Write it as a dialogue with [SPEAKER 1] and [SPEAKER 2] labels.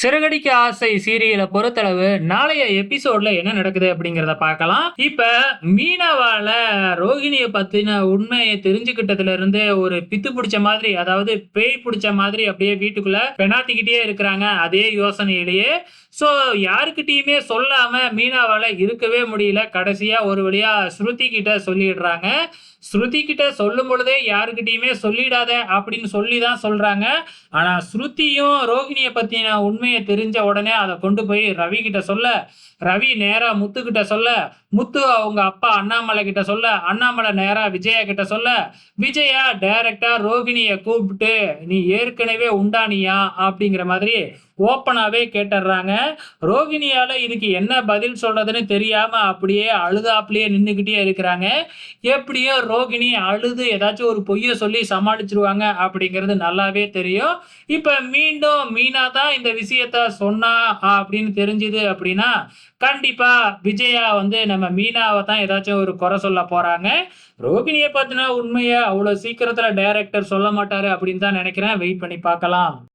[SPEAKER 1] சிறகடிக்க ஆசை சீரியலை பொறுத்தளவு நாளைய எபிசோட்ல என்ன நடக்குது அப்படிங்கிறத பார்க்கலாம். இப்ப மீனவால ரோகிணியை பத்தின உண்மையை தெரிஞ்சுக்கிட்டதுல இருந்து ஒரு பித்து பிடிச்ச மாதிரி அதாவது பேய் பிடிச்ச மாதிரி அப்படியே வீட்டுக்குள்ள பெணாத்திக்கிட்டே இருக்கிறாங்க அதே யோசனையிலேயே. ஸோ யாருக்கிட்டையுமே சொல்லாம மீனாவால இருக்கவே முடியல. கடைசியா ஒரு வழியா ஸ்ருதி கிட்ட சொல்லிடுறாங்க. ஸ்ருதி கிட்ட சொல்லும் பொழுதே யாருக்கிட்டையுமே சொல்லிடாத அப்படின்னு சொல்லி தான் சொல்றாங்க. ஆனா ஸ்ருதியும் ரோகிணியை பத்தின உண்மையை தெரிஞ்ச உடனே அதை கொண்டு போய் ரவி கிட்ட சொல்ல ரவி நேரா முத்து கிட்ட சொல்ல முத்து அவங்க அப்பா அண்ணாமலை கிட்ட சொல்ல அண்ணாமலை நேரா விஜயா கிட்ட சொல்ல விஜயா டைரக்டா ரோகிணிய கூப்பிட்டு நீ ஏற்கனவே உண்டானியா அப்படிங்கிற மாதிரி ஓப்பனாகவே கேட்டுடுறாங்க. ரோகிணியால் இதுக்கு என்ன பதில் சொல்கிறதுன்னு தெரியாமல் அப்படியே அழுதாப்லேயே நின்றுக்கிட்டே இருக்கிறாங்க. எப்படியோ ரோகிணி அழுது ஏதாச்சும் ஒரு பொய்யை சொல்லி சமாளிச்சிருவாங்க அப்படிங்கிறது நல்லாவே தெரியும். இப்போ மீண்டும் மீனா தான் இந்த விஷயத்த சொன்னா அப்படின்னு தெரிஞ்சுது அப்படின்னா கண்டிப்பாக விஜயா வந்து நம்ம மீனாவை தான் ஏதாச்சும் ஒரு குறை சொல்ல போகிறாங்க ரோகிணியை பார்த்தினா உண்மையை அவ்வளோ சீக்கிரத்தில் டைரக்டர் சொல்ல மாட்டாரு அப்படின்னு தான் நினைக்கிறேன். வெயிட் பண்ணி பார்க்கலாம்.